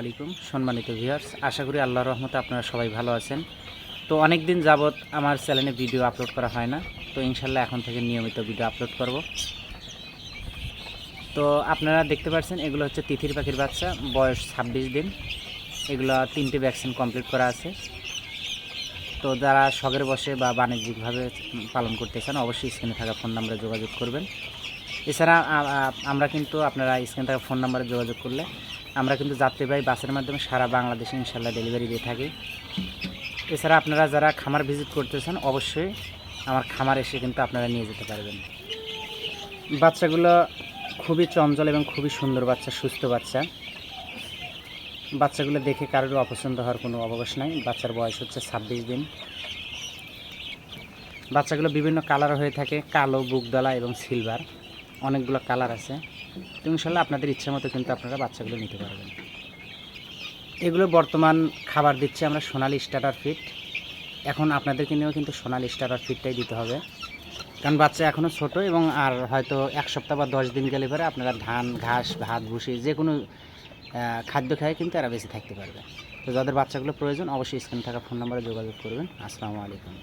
আলাইকুম, সম্মানিত ভিউয়ার্স আশা করি আল্লাহর রহমতে আপনারা সবাই ভালো আছেন। তো অনেক দিন যাবৎ আমার চ্যানেলে ভিডিও আপলোড করা হয় না। তো ইনশাল্লাহ এখন থেকে নিয়মিত ভিডিও আপলোড করব। তো আপনারা দেখতে পাচ্ছেন, এগুলো হচ্ছে তিথির পাখির বাচ্চা, বয়স ছাব্বিশ দিন। এগুলো তিনটে ভ্যাকসিন কমপ্লিট করা আছে। তো যারা শখের বসে বা বাণিজ্যিকভাবে পালন করতে চান, অবশ্যই স্ক্রিনে থাকা ফোন নাম্বারে যোগাযোগ করবেন। এছাড়া আমরা কিন্তু আপনারা স্ক্রিনে থাকা ফোন নাম্বারে যোগাযোগ করলে আমরা কিন্তু যাত্রীবাহী বাসের মাধ্যমে সারা বাংলাদেশে ইনশাল্লাহ ডেলিভারি দিয়ে থাকি। এছাড়া আপনারা যারা খামার ভিজিট করতেছেন, অবশ্যই আমার খামার এসে কিন্তু আপনারা নিয়ে যেতে পারবেন। বাচ্চাগুলো খুবই চঞ্চল এবং খুবই সুন্দর বাচ্চা, সুস্থ বাচ্চা। বাচ্চাগুলো দেখে কারোর অপছন্দ হওয়ার কোনো অবকাশ নাই। বাচ্চার বয়স হচ্ছে ছাব্বিশ দিন। বাচ্চাগুলো বিভিন্ন কালার হয়ে থাকে, কালো বুকদলা এবং সিলভার অনেকগুলো কালার আছে। তো ইনশাল্লাহ আপনাদের ইচ্ছা মতো কিন্তু আপনারা বাচ্চাগুলো নিতে পারবেন। এগুলো বর্তমান খাবার দিচ্ছি আমরা সোনালি স্টার্টার ফিট এখন আপনাদেরকে নিয়েও কিন্তু সোনালি স্টার্টার ফিটটাই দিতে হবে। কারণ বাচ্চা এখনও ছোট এবং আর হয়তো এক সপ্তাহ বা দশ দিন গেলে পরে আপনারা ধান, ঘাস, ভাত, ভুসি যে কোনো খাদ্য খায় কিন্তু এরা বেশি থাকতে পারবে। তো যাদের বাচ্চাগুলো প্রয়োজন অবশ্যই স্ক্রিনে থাকা ফোন নাম্বারে যোগাযোগ করবেন। আসসালামু আলাইকুম।